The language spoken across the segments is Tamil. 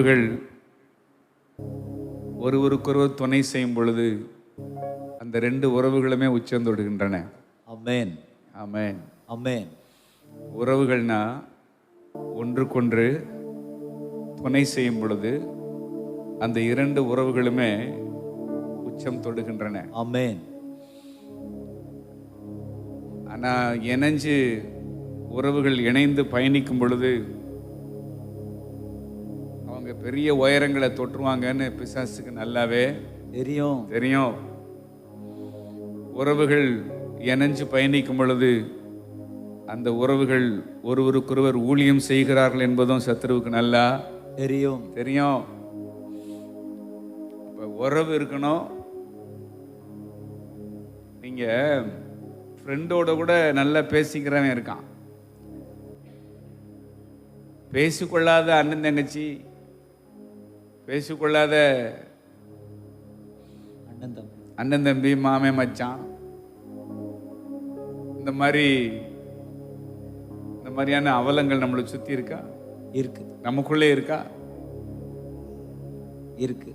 உறவுகள் ஒருவருக்கொருவர் துணை செய்யும் பொழுது அந்த ரெண்டு உறவுகளுமே உச்சம் தொடுகின்றன Amen. ஆமென் Amen. உறவுகள்னா ஒன்றுக்கொன்று துணை செய்யும் பொழுது அந்த இரண்டு உறவுகளுமே உச்சம் தொடுகின்றன Amen. ஆனா இணைஞ்சு உறவுகள் இணைந்து பயணிக்கும் பொழுது பெரிய உயரங்களை தொற்றுவாங்கன்னு பிசாசுக்கு நல்லாவே தெரியும். தெரியும். உறவுகள் இணைஞ்சு பயணிக்கும் பொழுது அந்த உறவுகள் ஒருவருக்கொருவர் ஊழியம் செய்கிறார்கள் என்பதும் சத்துருவுக்கு நல்லா தெரியும். தெரியும். இப்ப உறவு இருக்கணும். நீங்க ஃப்ரெண்டோட கூட நல்லா பேசிக்கிறவன் இருக்கான். பேசிக்கொள்ளாத அண்ணன் தங்கச்சி பேசிக்கொள்ளாத அண்ணன் தம்பி. அண்ணன் தம்பி மாமே மச்சான். இந்த மாதிரி இந்த மாதிரியான அவலங்கள் நம்மளை சுத்தி இருக்கா? இருக்கு. நமக்குள்ளே இருக்கா? இருக்கு.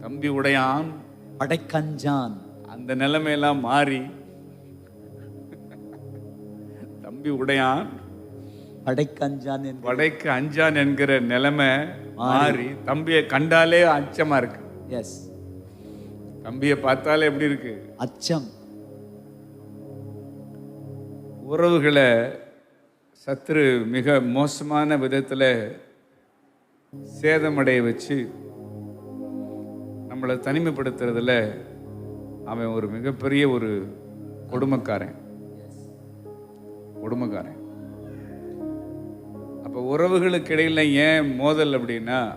தம்பி உடையான். படைக்கஞ்சான். அந்த நிலைமையெல்லாம் மாறி தம்பி உடையான். படைக்கஞ்சான் என்று வடைக்கு அஞ்சான் என்கிற நிலைமை மாறி. தம்பியை கண்டாலே அச்சமா இருக்கு. எஸ் தம்பியை பார்த்தாலே எப்படி இருக்கு? அச்சம். உறவுகளை சத்துரு மிக மோசமான விதத்துல சேதமடைய வச்சு நம்மளை தனிமைப்படுத்துறதுல அவன் ஒரு மிகப்பெரிய ஒரு கொடுமைக்காரன். கொடுமைக்காரன். அப்ப உறவுகளுக்கு இடையில ஏன் மோதல் அப்படின்னா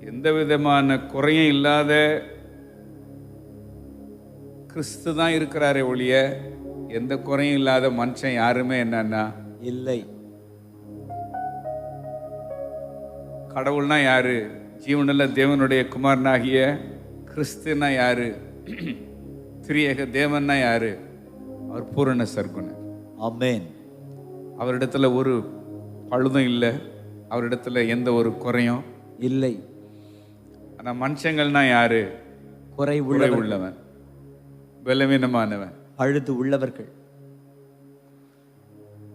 எந்த விதமான குறையும் இல்லாத கிறிஸ்து தான் இருக்கிறாரே ஒழிய எந்த குறையும் இல்லாத மனுஷன் யாருமே என்னன்னா இல்லை. கடவுள்னா யாரு? ஜீவனுள்ள தேவனுடைய குமாரனாகிய கிறிஸ்துனா யாரு? திரியேக தேவன்னா யாரு? அவர் பூரண சர்க்குணர். அமேன் அவரிடத்துல ஒரு பழுதும் இல்லை அவரிடத்துல எந்த ஒரு குறையும் இல்லை ஆனா மனுஷங்கள்னா யாரு குறை உள்ளவர் உள்ளவன் பலவீனமானவன் அழுது உள்ளவர்கள்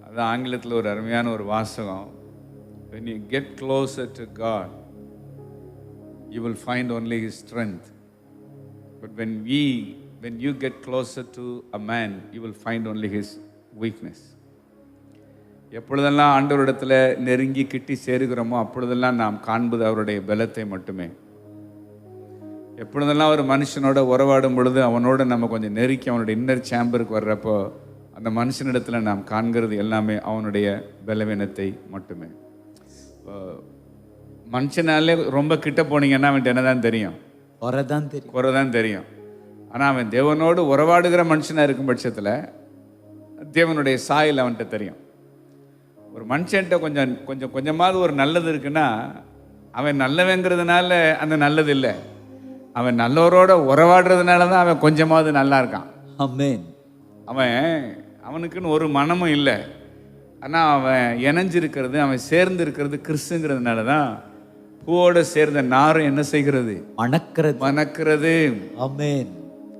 அது ஆங்கிலத்தில் ஒரு அருமையான ஒரு வாசகம் when you get closer to god you will find only his strength but when we when you get closer to a man you will find only his weakness எப்பொழுதெல்லாம் ஆண்டவரிடத்துல நெருங்கி கிட்டி சேருகிறோமோ அப்பொழுதெல்லாம் நாம் காண்பது அவருடைய பலத்தை மட்டுமே. எப்பொழுதெல்லாம் ஒரு மனுஷனோட உறவாடும் பொழுது அவனோட நம்ம கொஞ்சம் நெருக்கி அவனுடைய இன்னர் சேம்பருக்கு வர்றப்போ அந்த மனுஷனிடத்துல நாம் காண்கிறது எல்லாமே அவனுடைய பலவீனத்தை மட்டுமே. மனுஷனாலே ரொம்ப கிட்ட போனீங்கன்னா அவன்கிட்ட என்னதான் தெரியும். குறைதான் தெரியும். குறை தான் தெரியும். ஆனால் அவன் தேவனோடு உறவாடுகிற மனுஷனாக இருக்கும் பட்சத்தில் தேவனுடைய சாயல் அவன்கிட்ட தெரியும். ஒரு மனுஷன்ட்ட கொஞ்சம் கொஞ்சம் கொஞ்சமாவது ஒரு நல்லது இருக்குன்னா அவன் நல்லவங்கிறதுனால அந்த நல்லது இல்லை. அவன் நல்லவரோட உறவாடுறதுனால தான் அவன் கொஞ்சமாவது நல்லா இருக்கான். அமேன் அவன் அவனுக்குன்னு ஒரு மனமும் இல்லை. ஆனால் அவன் இணைஞ்சிருக்கிறது அவன் சேர்ந்து இருக்கிறது கிறிஸ்துங்கிறதுனால தான் பூவோட சேர்ந்த நாரும் என்ன செய்கிறது? மணக்கிறது. மணக்கிறது. அமேன்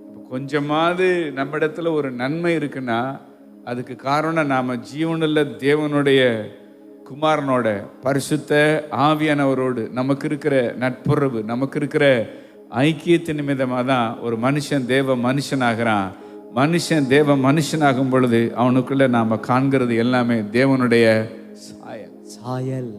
இப்ப கொஞ்சமாவது நம்ம இடத்துல ஒரு நன்மை இருக்குன்னா அதுக்கு காரணம் நாம் ஜீவனில் தேவனுடைய குமாரனோட பரிசுத்த ஆவியானவரோடு நமக்கு இருக்கிற நட்புறவு நமக்கு இருக்கிற ஐக்கியத்தின் நிமித்தமாக தான் ஒரு மனுஷன் தேவ மனுஷனாகிறான். மனுஷன் தேவ மனுஷனாகும் பொழுது அவனுக்குள்ளே நாம் காண்கிறது எல்லாமே தேவனுடைய சாயல். சாயல்.